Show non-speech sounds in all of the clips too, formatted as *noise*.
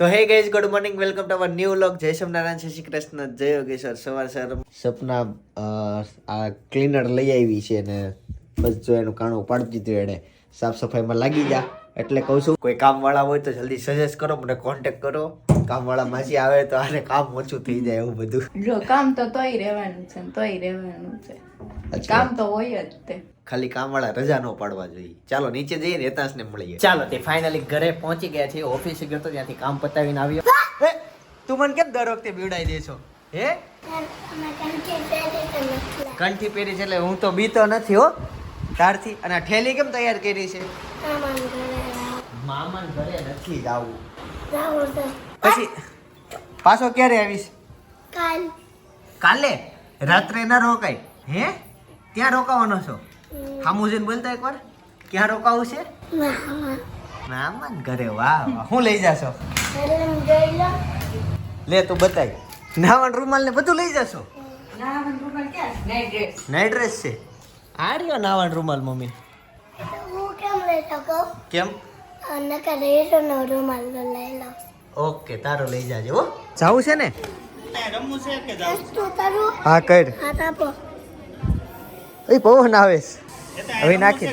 તો hey guys good morning welcome to our new vlog જય સોમનારાયણ શ્રી કૃષ્ણ જય યોગેશ્વર. સવાર સર સપના આ ક્લીનર લઈ આવી છે ને બસ જો એનું કાણું પાડી દીધું એણે સાફ સફાઈમાં લાગી જા એટલે કહું છું કોઈ કામવાળા હોય તો જલ્દી સજેસ્ટ કરો મને કોન્ટેક્ટ કરો. કામવાળા માસી આવે તો આને કામ ઓછું થઈ જાય એવું બધું. જો કામ તો તોય રહેવાનું છે તોય રહેવાનું છે. કામ તો હોય જ તે. ખાલી કામવાળા રજા ન પાડવા જોઈએ. ચાલો નીચે જઈએ ને હેતાંશને મળીએ. ચાલો તે ફાઇનલી ઘરે પહોંચી ગયા છે ઓફિસે ગયો તો ત્યાંથી કામ પતાવીને આવ્યો. હે, તું મને કેમ દર વખતે બીવડાવી દે છો? હે? કંઠી પહેરી છે એટલે હું તો બીતો નથી હો. તારથી અને ઠેલી કેમ તૈયાર કરી છે? મામાન ઘરે નથી જાવું. પછી પાછો ક્યારે આવીશ? કાલે? રાત્રે ના રોકાય. હે? ત્યાં રોકાવાનો છો? હામું જઈને બોલતા એકવાર ક્યાં રોકાવું છે? મામાન ઘરે. વાહ વાહ. હું લઈ જાશો? લે તું બતાય. નાવણ રૂમાલ ને બધું લઈ જાશો? નાઈટ ડ્રેસ છે. આ રહ્યો નાવણ રૂમાલ મમ્મી. કેમ? ઓકે તારો લઈ જાજે હો. જાવું છે ને? હા કર. એ પવન આવે છે. હવે નાખી.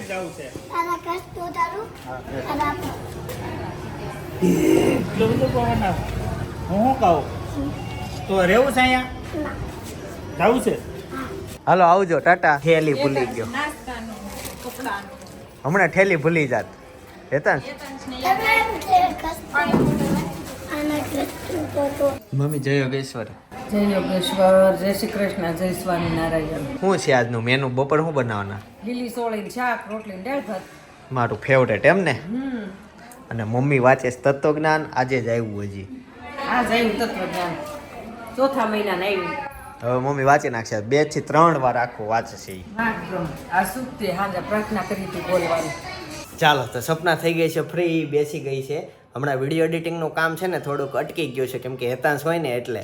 હું કહું? તો રહેવું છે અહીંયા? જવું છે? હાલો આવજો ટાટા. ઠેલી ભૂલી ગયો. હમણાં થેલી ભૂલી જાત. હેતા મમ્મી જય યોગેશ્વર. જય યોગેશ્વર જય શ્રી કૃષ્ણ જય સ્વામિનારાયણ. શું છે આજનું મેનુ બપોર શું બનાવવાના? લીલી સોળી શાક રોટલી દાળ ભાત. મારું ફેવરેટ એમ ને? અને મમ્મી વાંચે તત્વજ્ઞાન આજે જ આવ્યું હજી. આ આવ્યું તત્વજ્ઞાન. ચોથા મહિનાના આવ્યું હવે મમ્મી વાંચી નાખશે. બેથી ત્રણ વાર આખું વાંચશે આ સુખતે હાજર પ્રાર્થના કરી હતી બોલવાની. ચાલો તો સપના થઈ ગઈ છે ફ્રી બેસી ગઈ છે. હમણાં વીડિયો એડિટિંગનું કામ છે ને થોડુંક અટકી ગયું છે કેમ કે હેતાંશ હોય ને એટલે.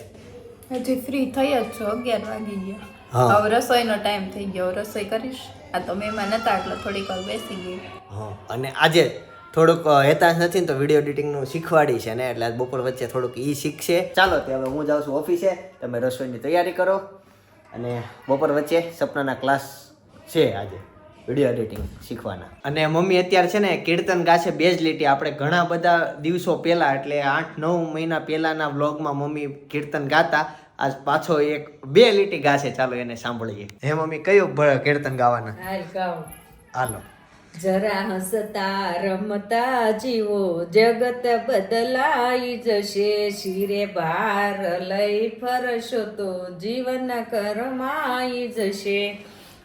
હજી ફ્રી થઈ જ છો અગિયાર વાગી હા. ગયા હવે રસોઈનો ટાઈમ થઈ ગયો રસોઈ કરીશ. આ તો મહેમાન હતા એટલે થોડીક વાર બેસી ગઈ. હા અને આજે થોડુંક હેતાંશ નથી ને તો વીડિયો એડિટિંગનું શીખવાડી છે ને એટલે બપોર વચ્ચે થોડુંક ઈ શીખશે. ચાલો તે હવે હું જાઉં છું ઓફિસે તમે રસોઈની તૈયારી કરો. અને બપોર વચ્ચે સપનાના ક્લાસ છે આજે. વીડિયો એડિટિંગ શીખવાના. અને મમ્મી અત્યારે છે ને કીર્તન ગાશે બે જ લીટી. આપણે ઘણા બધા દિવસો પહેલા એટલે આઠ નવ મહિના પહેલાના વ્લોગમાં મમ્મી કીર્તન ગાતા. આજ પાછો એક બે લીટી ગાશે. ચાલો એને સાંભળીએ. હે મમ્મી કયું કીર્તન ગાવાના? હાલો. જરા હસતા રમતા જીવો જગત બદલાઈ જશે. શિરે ભાર લઈ ફરશો તો જીવન કરમાઈ જશે.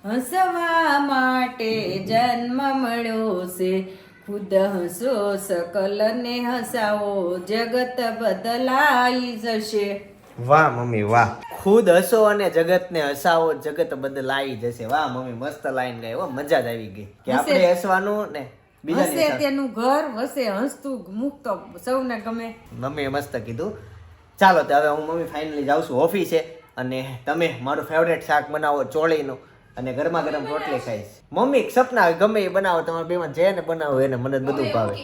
હસવા માટે જન્મ મળ્યો છે. ખુદ હસો સકલને હસાવો. જગત બદલાઈ જશે. વાહ મમ્મી વાહ. ખુદ હસો અને જગતને હસાવો જગત બદલાઈ જશે. વાહ મમ્મી મસ્ત લાઈન ગઈ હો મજા જ આવી ગઈ. કે આપણે હસવાનું ને હસે તેનું ઘર વસે હસતું તો સૌને ગમે. મમ્મીએ મસ્ત કીધું. ચાલો તો હવે હું મમ્મી ફાઇનલી જાઉં છું ઓફિસે અને તમે મારું ફેવરેટ શાક બનાવો ચોળીનું. અને ગરમા ગરમ રોટલી ખાઈશ. મમ્મી સપના ગમે એ બનાવો તમારે બેમાં જે ને બનાવો એને મને બધું ભાવે.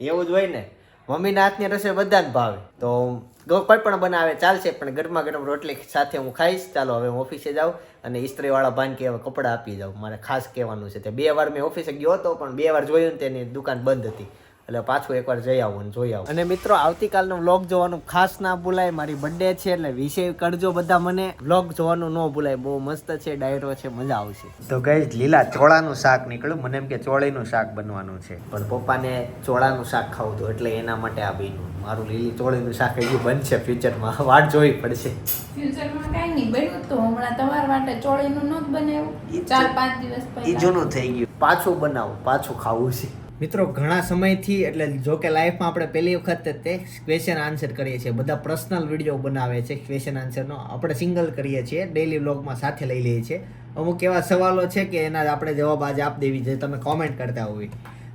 એવું જ હોય ને. મમ્મીના હાથની રસોઈ બધાને ભાવે. તો કોઈ પણ બનાવે ચાલશે પણ ગરમા ગરમ રોટલી સાથે હું ખાઈશ. ચાલો હવે હું ઓફિસે જાઉં અને ઇસ્ત્રીવાળા ભાન કે હવે કપડાં આપી જાઉં. મારે ખાસ કહેવાનું છે. તે બે વાર મેં ઓફિસે ગયો હતો પણ બે વાર જોયું ને તેની દુકાન બંધ હતી. એટલે પાછું એકવાર જઈ આવું અને જોઈ આવું. અને મિત્રો આવતીકાલનો વ્લોગ જોવાનું ખાસ ના ભૂલાય. મારી બર્થડે છે એટલે વિષય કરજો બધા મને. વ્લોગ જોવાનું ન ભૂલાય. બહુ મસ્ત છે ડાયરો છે મજા આવશે. તો ગઈ લીલા ચોળાનું શાક નીકળ્યું. મને એમ કે ચોળીનું શાક બનવાનું છે. પણ પપ્પાને ચોળાનું શાક ખાવું હતું એટલે એના માટે આ બન્યું. મારું લીલી ચોળીનું શાક હજી બનશે ફ્યુચરમાં *laughs* વાટ જોવી પડશે. ફ્યુચરમાં કાંઈ નહીં બન્યું તો. હમણાં તમારા માટે ચોળીનું ન બનાવ્યું. ચાર પાંચ દિવસ એ જૂનું થઈ ગયું. પાછું બનાવું પાછું ખાવું છે. મિત્રો, ઘણા સમયથી, એટલે જો કે લાઈફમાં આપણે પહેલી વખત તે ક્વેશ્ચન આન્સર કરીએ છીએ. બધા પર્સનલ વીડિયો બનાવે છે ક્વેશ્ચન આન્સરનો આપણે સિંગલ કરીએ છીએ ડેઈલી વ્લોગમાં સાથે લઈ લઈએ છીએ. અમુક એવા સવાલો છે કે એના આપણે જવાબ આજે આપી દેવી જે તમે કોમેન્ટ કરતા હોય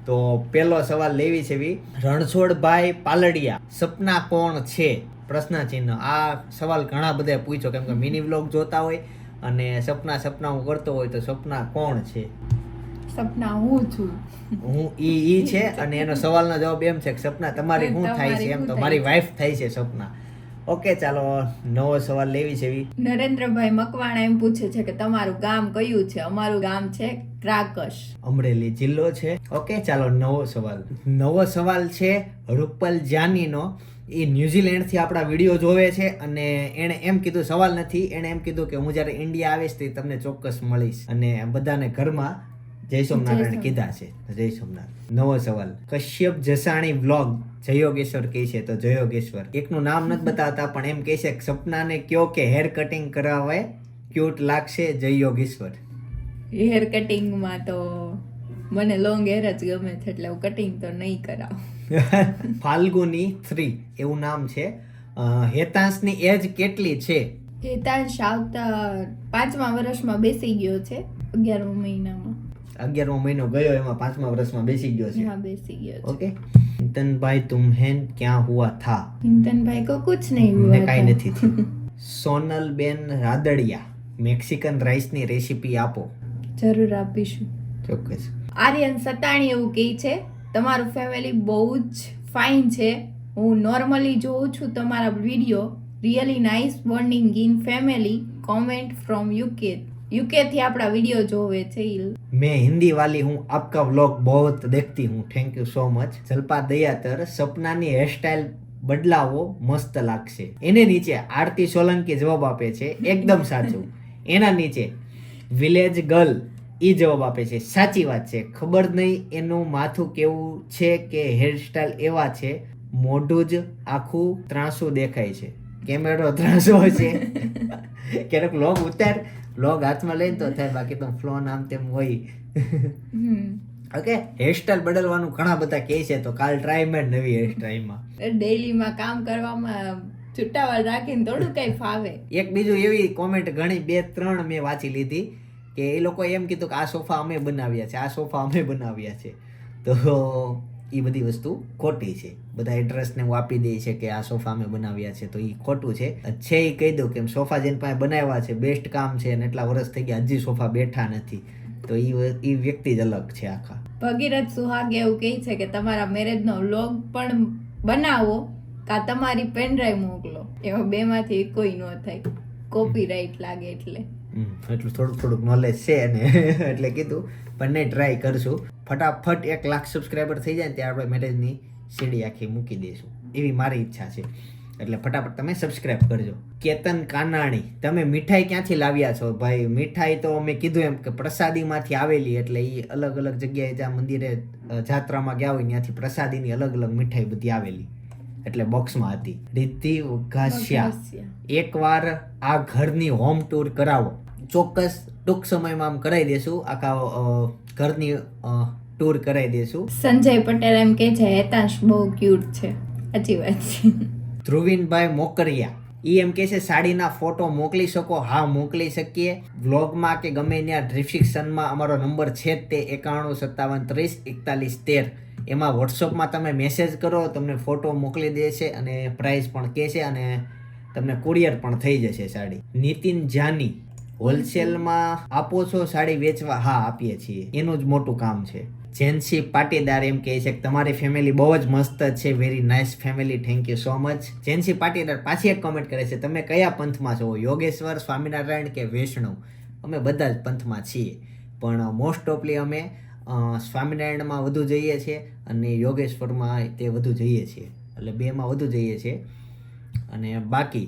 તો પહેલો સવાલ લેવી છે રણછોડભાઈ પાલડિયા, સપના કોણ છે? પ્રશ્ન ચિહ્ન. આ સવાલ ઘણા બધા પૂછો કેમ કે મિની વ્લોગ જોતા હોય અને સપના સપના હું કરતો હોય તો સપના કોણ છે? સપના હું છું. હું ઈ ઈ છે અને એનો સવાલનો જવાબ એમ છે કે સપના તમારી શું થાય છે એમ તો મારી વાઈફ થાય છે સપના. ઓકે ચાલો નવો સવાલ લેવી છે નરેન્દ્રભાઈ મકવાણા એમ પૂછે છે કે તમારું ગામ કયું છે? અમારું ગામ છે ક્રાકશ. અમરેલી જિલ્લો છે. ઓકે ચાલો નવો સવાલ. નવો સવાલ છે રૂપલ જાનીનો. એ ન્યુઝીલેન્ડથી આપણા વીડિયો જોવે છે અને એણે એમ કીધું સવાલ નથી એણે એમ કીધું કે હું જ્યારે ઇન્ડિયા આવીશ તે તમને ચોક્કસ મળીશ. અને બધાને ઘરમાં જય સોમનાથ. કીધા છે. જય સોમનાથ નવો સવાલ. કશ્યપ જસાણી વ્લોગ જયોગેશ્વર કહે છે તો જયોગેશ્વર. એકનું નામ નથી *laughs* બતાવતા પણ એમ કહે છે કે સપનાને કયો કે હેર કટિંગ કરાવે ક્યુટ લાગશે જયોગેશ્વર. યોગેશ્વર હેર કટિંગમાં તો મને લોંગ હેર જ ગમે છે એટલે હું કટિંગ તો નહીં કરાવ. *laughs* ફાલ્ગુની થ્રી એવું નામ છે. હેતાંશની એજ કેટલી છે? હેતાંશ આવતા પાંચમા વર્ષમાં બેસી ગયો છે અગિયારમા મહિનામાં. અગિયારમો મહિનો ગયો એમાં પાંચમા વર્ષમાં બેસી ગયો છે. હા બેસી ગયો ઓકે ઓકે? ચિંતનભાઈ તુમ્હેન ક્યાં હુઆ થા? ચિંતનભાઈ કો કુછ નહીં હુઆ કાંઈ થા. નથી થયું. સોનલબેન રાદડિયા મેક્સિકન રાઈસની રેસીપી આપો. જરૂર આપીશું. ચોક્કસ. આર્યન સતાણી એવું કહે છે તમારું ફેમિલી બહુ જ ફાઇન છે. હું નોર્મલી જોઉં છું તમારા video really nice bonding in family comment from UK યુકેથી આપણા વીડિયો જોવે છે મેં હિન્દી વાલી હું આપકા વ્લોગ બહુત દેખતી હું. Thank you so much Jalpa Dayatar, સપનાની hairstyle બદલાવો મસ્ત લાગશે. એને નીચે આરતી સોલંકી જવાબ આપે છે. એકદમ સાચું. એના નીચે વિલેજ ગર્લ એ જવાબ આપે છે. સાચી વાત છે. ખબર નહીં એનું માથું કેવું છે કે હેરસ્ટાઇલ એવા છે. મોઢું જ આખું ત્રાસું દેખાય છે. કેમેરો ત્રાસો છે. *laughs* ક્યારેક લોક ઉતાર. લોગ હાથમાં લઈને તો થાય બાકી તો ફ્લો આમ તેમ હોય. ઓકે હેરસ્ટાઇલ બદલવાનું ઘણા બધા કહે છે તો કાલ ટ્રાય મેં નવી હેરસ્ટાઇલમાં ડેઈલીમાં કામ કરવામાં છુટ્ટાવાળ રાખીને થોડું કઈ ફાવે. એક બીજું એવી કોમેન્ટ ઘણી બે ત્રણ મેં વાંચી લીધી કે એ લોકો એમ કીધું કે આ સોફા અમે બનાવ્યા છે આ સોફા અમે બનાવ્યા છે. તો એ બધી વસ્તુ ખોટી છે. બધા એડ્રેસને હું આપી દે છે કે આ સોફા અમે બનાવ્યા છે તો એ ખોટું છે. છે એ કહી દઉં કે સોફા જેને પાસે બનાવ્યા છે બેસ્ટ કામ છે અને એટલા વર્ષ થઈ ગયા હજી સોફા બેઠા નથી. તો એ એ વ્યક્તિ જ અલગ છે આખા. ભગીરથ સુહાગ એવું કહે છે કે તમારા મેરેજનો વ્લોગ પણ બનાવો કા તમારી પેનડ્રાઈવ મોકલો. એવા બેમાંથી કોઈ ન થાય. કોપીરાઈટ લાગે એટલે. એટલું થોડુંક થોડુંક નોલેજ છે ને *laughs* એટલે કીધું પણ નહીં ટ્રાય કરશું. ફટાફટ એક લાખ સબસ્ક્રાઈબર થઈ જાય ને ત્યારે આપણે મેરેજની સીડી આખી મૂકી દઈશું. એવી મારી ઈચ્છા છે. એટલે ફટાફટ તમે સબસ્ક્રાઈબ કરજો. કેતન કાનાણી તમે મીઠાઈ ક્યાંથી લાવ્યા છો ભાઈ? મીઠાઈ તો મેં કીધું એમ કે પ્રસાદીમાંથી આવેલી એટલે એ અલગ અલગ જગ્યાએ જ્યાં મંદિરે જાત્રામાં ગયા હોય ત્યાંથી પ્રસાદીની અલગ અલગ મીઠાઈ બધી આવેલી. એટલે બોક્સમાં હતી. રીતિ ઘાસિયા. એકવાર આ ઘરની હોમ ટૂર કરાવો. ચોક્કસ ટૂંક સમયમાં આમ કરાવી દેશું. આખા ઘરની ટૂર કરાવી દેશું. સંજય પટેલ એમ કે છે હેતાંશ બહુ ક્યુટ છે. સાચી વાત છે. ધ્રુવીનભાઈ મોકરિયા. ઈ એમ કે છે સાડીના ફોટો મોકલી શકો. હા મોકલી શકીએ. વ્લોગમાં કે ગમે ત્યાં ડિસ્ક્રિપ્શનમાં અમારો નંબર છે તે એકાણું સત્તાવન ત્રીસ એકતાલીસ તેર. એમાં વોટ્સઅપમાં તમે મેસેજ કરો તમને ફોટો મોકલી દેશે અને પ્રાઇસ પણ કહેશે અને તમને કુરિયર પણ થઈ જશે સાડી. નીતિન જાની. હોલસેલમાં આપો છો સાડી વેચવા? હા, આપીએ છીએ. એનું જ મોટું કામ છે. જેન્સી પાટીદાર એમ કહે છે કે તમારી ફેમિલી બહુ જ મસ્ત છે very nice family thank you so much Jensi Patidar પાછી એક કમેન્ટ કરે છે, તમે કયા પંથમાં છો? યોગેશ્વર, સ્વામિનારાયણ કે વૈષ્ણવ? અમે બધા જ પંથમાં છીએ. પણ મોસ્ટ ઓફલી અમે સ્વામિનારાયણમાં વધુ જઈએ છીએ અને યોગેશ્વરમાં તે વધુ જઈએ છીએ. એટલે બેમાં વધુ જઈએ છીએ. અને બાકી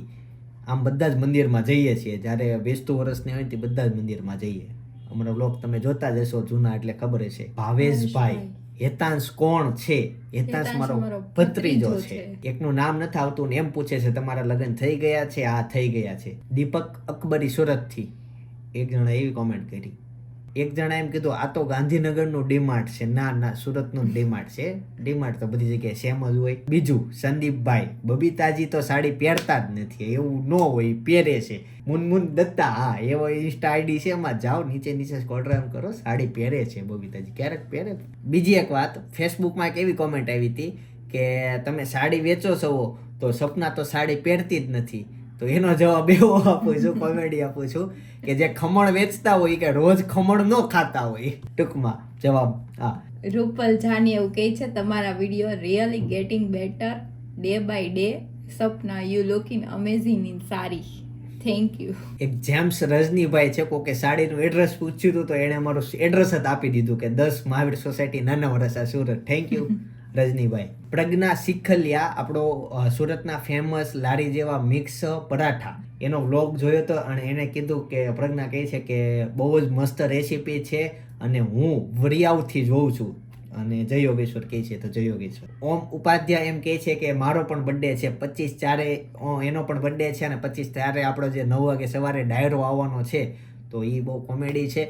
આમ બધા જ મંદિરમાં જઈએ છીએ. જ્યારે બેસતું વર્ષને હોય ત્યાં તે બધા જ મંદિરમાં જઈએ. અમારો બ્લોગ તમે જોતા જ હશો જૂના એટલે ખબર હશે. ભાવેશભાઈ હેતાંશ કોણ છે? હેતાંશ મારો ભત્રીજો છે. છે. એકનું નામ નથી આવતું ને એમ પૂછે છે તમારા લગ્ન થઈ ગયા છે? આ થઈ ગયા છે. દીપક અકબરી સુરતથી. એક જણા એવી કોમેન્ટ કરી. એક જણા એમ કીધું, આ તો ગાંધીનગરનું ડીમાર્ટ છે. ના ના, સુરતનું ડીમાર્ટ છે. ડીમાર્ટ તો બધી જગ્યાએ સેમ જ હોય. બીજું, સંદીપભાઈ, બબીતાજી તો સાડી પહેરતા જ નથી. એવું ન હોય પહેરે છે. મુનમુન દત્તા, હા, એવો ઇન્સ્ટા આઈડી છે એમાં. જાઓ, નીચે નીચે સ્કોલ ડ્રાઈવ કરો, સાડી પહેરે છે બબીતાજી. ક્યારેક પહેરે બીજી એક વાત ફેસબુકમાં એક એવી કોમેન્ટ આવી હતી કે, તમે સાડી વેચો છો તો સપના તો સાડી પહેરતી જ નથી. તો એનો જવાબ એવો આપું છું કોમેડી આપું છું કે જે ખમણ વેચતા હોય કે રોજ ખમણ ન ખાતા હોય. ટૂંકમાં જવાબ હા. રૂપલ જાની એવું કહે છે તમારા video really getting better day by day Sapna you looking amazing in sari. Thank you એક જેમ્સ રજનીભાઈ છે કોકે સાડીનું એડ્રેસ પૂછ્યું હતું તો એણે મારું એડ્રેસ જ આપી દીધું કે દસ Mahavir society Nana Varachha Surat. Thank you *laughs* Rajnibhai. Pragna Shikhliya, આપણો સુરતના ફેમસ લારી જેવા મિક્સ પરાઠા. એનો વ્લોગ જોયો હતો અને એને કીધું કે, પ્રજ્ઞા કહે છે કે, બહુ જ મસ્ત રેસીપી છે અને હું વરિયાવથી જોઉં છું. અને જય યોગેશ્વર કહે છે તો જય યોગેશ્વર. ઓમ ઉપાધ્યાય એમ કહે છે કે, મારો પણ બર્થડે છે. પચીસ ચારે એનો પણ બર્થડે છે અને પચીસ ચારે આપણો જે નવ વાગે સવારે ડાયરો આવવાનો છે, તો એ બહુ કોમેડી છે.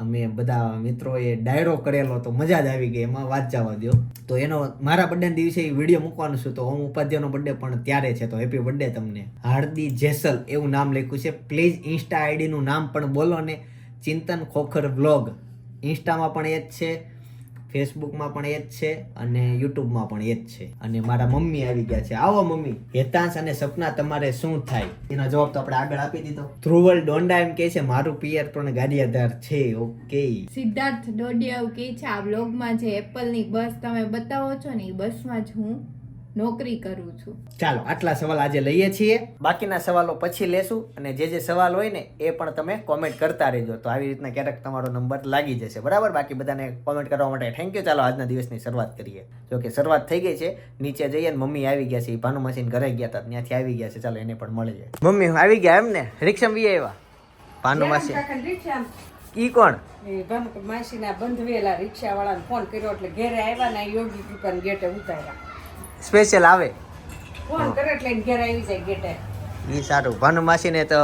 અમે બધા મિત્રોએ ડાયરો કરેલો તો મજા જ આવી ગઈ, એમાં વાત જવા દો તો એનો મારા બર્થડે દિવસે એ વીડિયો મૂકવાનું છું, તો ઓમ ઉપાધ્યાયનો બર્થડે પણ ત્યારે છે, તો હેપી બર્થડે તમને. હાર્દી જેસલ એવું નામ લખ્યું છે. પ્લીઝ ઇન્સ્ટા આઈડીનું નામ પણ બોલો ને. ચિંતન ખોખર વ્લોગ ઇન્સ્ટામાં પણ એ જ છે. ફેસબુકમાં પણ એ જ છે અને યુટ્યુબમાં પણ એ જ છે. અને મારા મમ્મી આવી ગયા છે. આવો મમ્મી, હેતાંશ અને સપના તમારે શું થાય? એનો જવાબ તો આપણે આગળ આપી દીધો. ધ્રુવલ ડોંડા એમ કહે છે, મારું પિયર પણ ગાડિયાધાર છે. ઓકે સિદ્ધાર્થ ડોડિયા એવું કહે છે, આ બ્લોગમાં જે એપલની બસ તમે બતાવો છો ને, એ બસમાં જ હું નોકરી કરું છું. ચાલો આટલા સવાલ આજે લઈએ છીએ. બાકીના સવાલો પછી લેશું અને જે જે સવાલ હોય ને એ પણ તમે કોમેન્ટ કરતા રહેજો. તો આવી રીતના ક્યારેક તમારો નંબર લાગી જશે. બરાબર? બાકી બધાને કોમેન્ટ કરવા માટે થેન્ક યુ ચાલો આજના દિવસની શરૂઆત કરીએ. જો કે શરૂઆત થઈ ગઈ છે. નીચે જઈએ ને મમ્મી આવી ગયા છે. એ ભાનુ મશીન ઘરે ગયા હતા. ત્યાંથી આવી ગયા છે. ચાલો એને પણ મળી જાય. મમ્મી આવી ગયા એમ ને? રિક્ષામાં બી આવ્યા? ભાનુ મશીન રિક્ષા ઈ કોણ? એ ભાનુક માસીના બંધવેલા રિક્ષાવાળાને ફોન કર્યો એટલે ઘેરે આવ્યા ને યોગી કૃપાને ગેટે ઉતાર્યા. સ્પેશિયલ આવે. ફોન કરે એટલે એને આવી જાય ગેટે. ઈ સારું. ભાનુ માસીને તો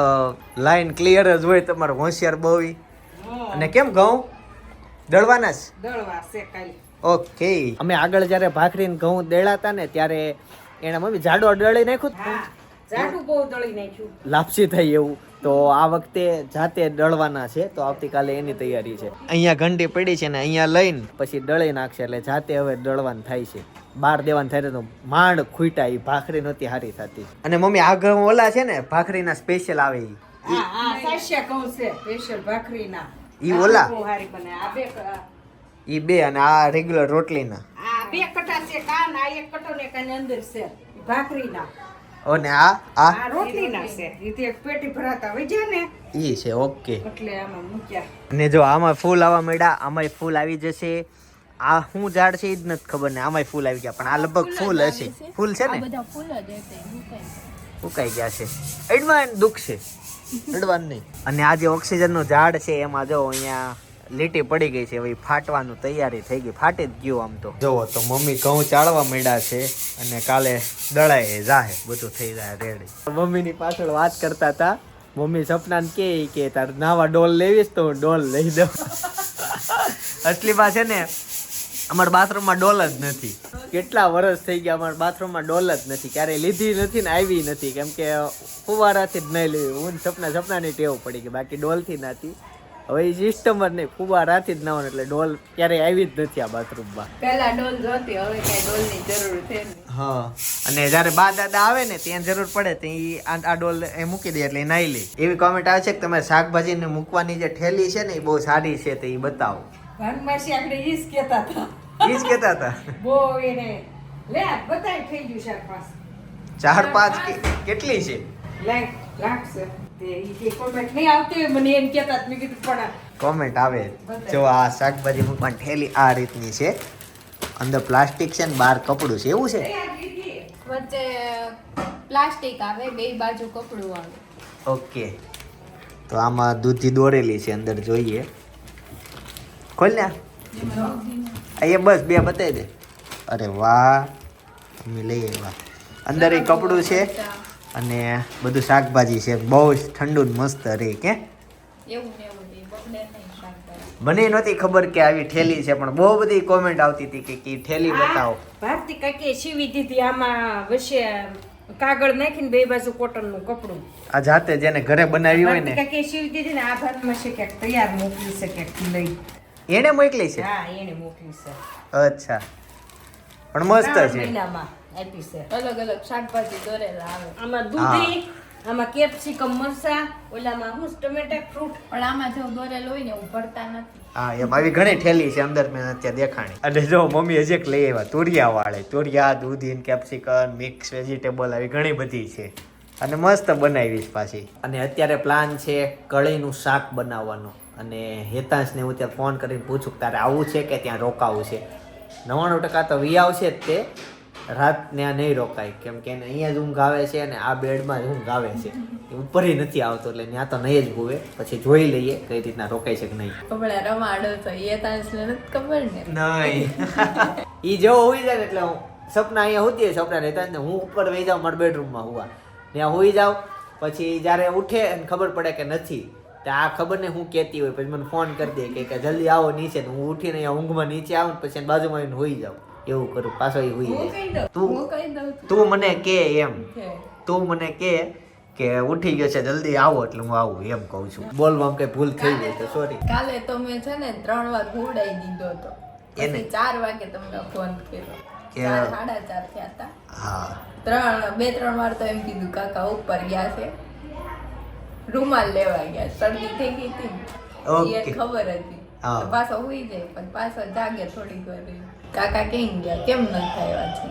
લાઈન ક્લિયર જ હોય તમારો હોશિયાર બહુ અને કેમ ઘઉં? દળવાના જ? ઓકે. અમે આગળ જ્યારે ભાખરીને ઘઉં દેડાતા ને ત્યારે એણે મમ્મી જાડો દળી નાખ્યું. લાપસી થઈ એવું. તો આ વખતે જાતે દળવાના છે તો આવતીકાલે એની તૈયારી છે. અહીંયા ઘંટી પડી છે ને અહીંયા લઈને પછી દળી નાખશે એટલે જાતે હવે દળવાનું થાય છે. બાર દેવાનું થાય તો માંડ ખૂટા એ ભાખરી નહોતી હારી થતી. અને મમ્મી આ ઘઉં ઓલા છે ને ભાખરીના સ્પેશિયલ આવે ઈ. હા હા સાસ્યા ઘઉં છે સ્પેશિયલ ભાખરીના. ઈ ઓલા? બહુ હારી બને. આ બે ઈ બે અને આ રેગ્યુલર રોટલીના. આ બે કટા છે કાન આ એક કટો ને કાન અંદર છે ભાખરીના. અને આ આ? રોટલી ના છે. એથી એક પેટી ભરાતા હોય છે ને. ઈ છે ઓકે. એટલે આમાં મૂક્યા. અને જો આમાં ફૂલ આવવા માંડ્યા આમાંય ફૂલ આવી જશે. આ હું ઝાડ છે એ જ નથી ખબર ને આમાંય ફૂલ આવી ગયા પણ આ લગભગ ફૂલ હશે. ફૂલ છે આ ને બધા ફૂલ જ હશે ઉકાઈ ગયા છે. એડવાન દુઃખ છે. એડવાન નહીં. અને આ જે ઓક્સિજનનું ઝાડ છે એમાં જો અહીંયા લીટી પડી ગઈ છે હવે ફાટવાનું તૈયારી થઈ ગઈ ફાટી જ ગયું આમ તો. જોવો તો મમ્મી ઘઉં ચાળવા માંડ્યા છે. અને કાલે દળાય જાહે, બધું થઈ જાય રેડી. મમ્મીની પાછળ વાત કરતા હતા મમ્મી સપનાને કે કે, તાર નાવા ડોલ લેવીશ તો ડોલ લઈ દઉં. અસલીમાં છે ને, અમારા બાથરૂમમાં ડોલ જ નથી. કેટલા વર્ષ થઈ ગયા અમારા બાથરૂમમાં ડોલ જ નથી. ક્યારેય લીધી નથી ને આવી નથી. કેમ કે ફુવારાથી જ નહીં લેવી હું સપના સપનાની ટેવ પડી ગઈ. બાકી ડોલથી નથી. હવે એ સિસ્ટમ જ નહીં. ફુવારાથી જ નાવાનું એટલે ડોલ ક્યારેય આવી જ નથી આ બાથરૂમમાં. પહેલા ડોલ જોતી હવે કઈ ડોલની જરૂર છે હા. અને જ્યારે બા દાદા આવે ને ત્યાં જરૂર પડે તો એ આ ડોલ એ મૂકી દે એટલે નાઈ લે. એવી કોમેન્ટ આવે છે કે તમે શાકભાજીને મૂકવાની જે ઠેલી છે ને એ બહુ સારી છે તો એ બતાવો. ભાનુમાસી આપણે ઈ જ કહેતા હતા. એ જ કહેતા હતા? બહુ એને લે બધાય થઈ ગયું ચાર પાંચ ચાર પાંચ કેટલી છે? તે ઈ કે કોમેન્ટ આવે. જો આ શાકભાજી મૂકવાની ઠેલી આ રીતની છે. અંદર પ્લાસ્ટિક છે ને બહાર કપડું છે. એવું છે? વચ્ચે પ્લાસ્ટિક આવે બે બાજુ કપડું આવે. ઓકે. તો આમાં દૂધી દોરેલી છે અંદર જોઈએ. ખોલ ને અહીંયા બસ બે બતાવી દે. અરે વાહ. અમે લઈ આવ્યા. અંદર એ કપડું છે. અને બધું શાકભાજી છે. બહુ જ ઠંડુ મસ્ત રે કે એવું ને એવું નહીં બગડે નહીં શાકભાજી. મને નહોતી ખબર કે આવી ઠેલી છે પણ બહુ બધી કોમેન્ટ આવતી હતી કે કે ઠેલી બતાવો. ભારતી કાકીએ સીવી દીધી આમાં વચ્ચે કાગળ નાખીને બે બાજુ કોટનનું કપડું. આ જાતે જેને ઘરે બનાવી હોય ને. કાકીએ સીવી દીધી ને આ ભાનુમાસી ક્યાંક તૈયાર મોકલી છે ક્યાંક લઈ. એને મોકલી છે? હા એને મોકલી છે. અચ્છા. પણ મસ્ત છે. આપી છે. અલગ અલગ શાકભાજી દોરેલા આવે. આમાં દૂધી આમાં કેપ્સિકમ મરસા ઓલામાં હું ટમેટા ફ્રૂટ પણ આમાં જો દોરેલ હોય ને એવું નથી. હા એમ આવી ઘણી ઠેલી છે અંદર મેં અત્યારે દેખાણી. અને જો મમ્મી હજી એક લઈ આવ્યા તુરિયા વાળે તુરિયા કેપ્સિકમ મિક્સ વેજીટેબલ આવી ઘણી બધી છે. અને મસ્ત બનાવીશ પાછી. અને અત્યારે પ્લાન છે કળીનું શાક બનાવવાનો. અને હેતાંશને હું ત્યાં ફોન કરીને પૂછું કે તારે આવું છે કે ત્યાં રોકાવું છે. નવ્વાણું ટકા તો વી આવશે જ તે. રાત ત્યાં નહીં રોકાય. કેમ કે એને અહીંયા જ ઊંઘ આવે છે અને આ બેડમાં જ ઊંઘ આવે છે. એ ઉપર નથી આવતો એટલે ત્યાં તો નહીં જ હોવે. પછી જોઈ લઈએ કઈ રીતના રોકાય છે કે નહીં. કપડા રમાડો તો એ તાંસને નથી ખબર ને. નહીં. *laughs* ઈ જેવો હોઈ જાય ને એટલે હું સપના અહીંયા હોતી હોય સપના રહેતા ને હું ઉપર વહી જાઉં મારા બેડરૂમમાં હોવા. ત્યાં હોઈ જાઉં પછી જ્યારે ઉઠે અને ખબર પડે કે નથી. તો આ ખબર ને હું કહેતી હોય પછી મને ફોન કરી દે કે- જલ્દી આવો નીચે ને હું ઉઠીને અહીંયા ઊંઘમાં નીચે આવું પછી બાજુમાં આવીને હોઈ જાઉં. એવું કરું પાછો એ હોઈ તું- તું? મને કે એમ. તું મને કે કે ઉઠી ગયો છે જલ્દી આવો એટલે હું આવું એમ કહું છું. બોલવામાં કઈ ભૂલ થઈ ગઈ તો સોરી કાલે તો મેં છે ને ત્રણ વાર ઘોડાઈ દીધો હતો. એને? ચાર વાગે તમને ફોન કર્યો. કે- સાડા ચાર થયા હતા. હા. ત્રણ બે ત્રણ વાર તો એમ કીધું કાકા ઉપર ગયા છે. રૂમાલ લેવા ગયા. શરદી થઈ ગઈ હતી. એને ખબર હતી. પાછો સુઈ જાય પણ પાછો જાગે થોડીક વાર કાકા કેમ ગયા? કેમ ન થાય છે?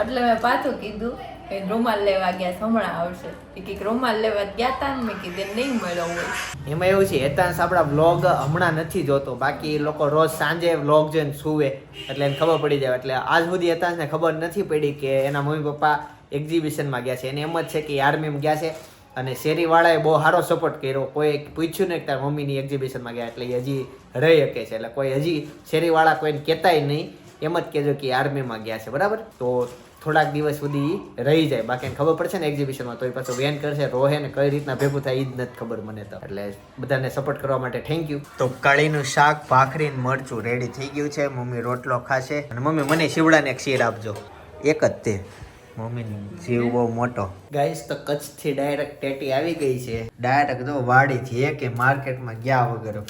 એટલે મેં પાછું કીધું કે રૂમાલ લેવા ગયા હમણાં આવશે. એ કંઈક રૂમાલ લેવા ગયા તા ને મેં કીધું નહીં મળ્યો હોય. એમાં એવું છે હેતાંશ આપણા વ્લોગ હમણાં નથી જોતો. બાકી એ લોકો રોજ સાંજે વ્લોગ જોઈને સુવે એટલે એને ખબર પડી જાય. એટલે આજ સુધી હેતાંશને ખબર નથી પડી કે એના મમ્મી પપ્પા એક્ઝિબિશનમાં ગયા છે. એને એમ જ છે કે આર્મીમાં ગયા છે. અને શેરીવાળાએ બહુ સારો સપોર્ટ કર્યો. કોઈ પૂછ્યું ને કે તાર મમ્મીની એક્ઝિબિશનમાં ગયા એટલે હજી રહી શકે છે. એટલે કોઈ હજી શેરીવાળા કોઈને કહેતાય નહીં. એમ જ કહેજો કે આર્મીમાં ગયા છે. બરાબર? તો થોડાક દિવસ સુધી રહી જાય. બાકી ખબર પડશે ને એક્ઝિબિશનમાં તો એ પાછું વેન કરશે, રોહે ને કઈ રીતના ભેગું થાય એ જ નથી ખબર મને તો. એટલે બધાને સપોર્ટ કરવા માટે થેન્ક યુ તો કળીનું શાક, ભાખરી મરચું રેડી થઈ ગયું છે. મમ્મી રોટલો ખાશે. અને મમ્મી મને શિવડાને એક શીર આપજો. એક જ તે. મમ્મીનો જીવ બહુ મોટો. ગાઈસ તો કચ્છથી ડાયરેક્ટ ટેટી આવી ગઈ છે. ડાયરેક્ટ જો વાડીથી એ કે માર્કેટમાં ગયા વગર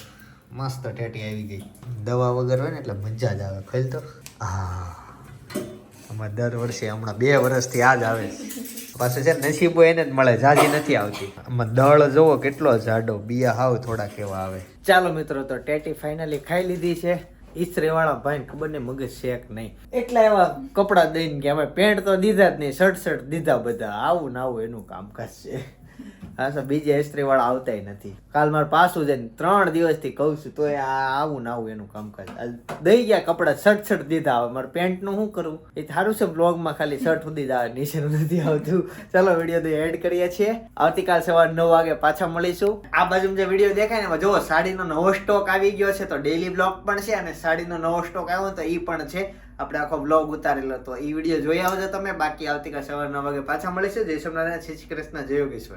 મસ્ત ટેટી આવી ગઈ. દવા વગર હોય ને એટલે મજા જ આવે ખાઈ તો. હા આમાં દર વર્ષે હમણાં બે વર્ષથી આ જ આવે. પાછું છે નસીબો એને જ મળે, જાજી નથી આવતી. આમાં દળ જોવો કેટલો જાડો, બિયા હાવ થોડાક એવા આવે. ચાલો મિત્રો, તો ટેટી ફાઇનલી ખાઈ લીધી છે. ઈસ્ત્રી વાળા ભાઈ ખબર નહીં, મગજ શેક નહીં. એટલા એવા કપડા દઈને કે અમે પેન્ટ તો દીધા જ નહીં, શર્ટ શર્ટ દીધા બધા. આવું ને આવું એનું કામકાજ છે. હા બીજા ઇસ્ત્રી વાળા આવતાય નથી. કાલ મારે પાછું જઈને ત્રણ દિવસથી કહું છું, તોય આ આવું ના આવું એનું કામકાજ. કરે દઈ ગયા કપડા, શર્ટ શર્ટ દીધા આવે મારે પેન્ટનું શું કરું એ સારું છે, બ્લોગમાં ખાલી શર્ટ સુધી આવે નીચેનું નથી આવતું. ચાલો વીડિયો તો એડ કરીએ છીએ. આવતીકાલ સવાર નવ વાગે પાછા મળીશું. આ બાજુ જે વીડિયો દેખાય ને, એમાં જુઓ, સાડીનો નવો સ્ટોક આવી ગયો છે, તો ડેલી બ્લોગ પણ છે અને સાડીનો નવો સ્ટોક આવ્યો તો એ પણ છે. આપણે આખો બ્લોગ ઉતારેલો તો એ વીડિયો જોઈ આવજો તમે. બાકી આવતીકાલ સવાર નવ વાગે પાછા મળીશું. જય સોમનારાયણ શ્રી કૃષ્ણ, જય યોગેશ્વર.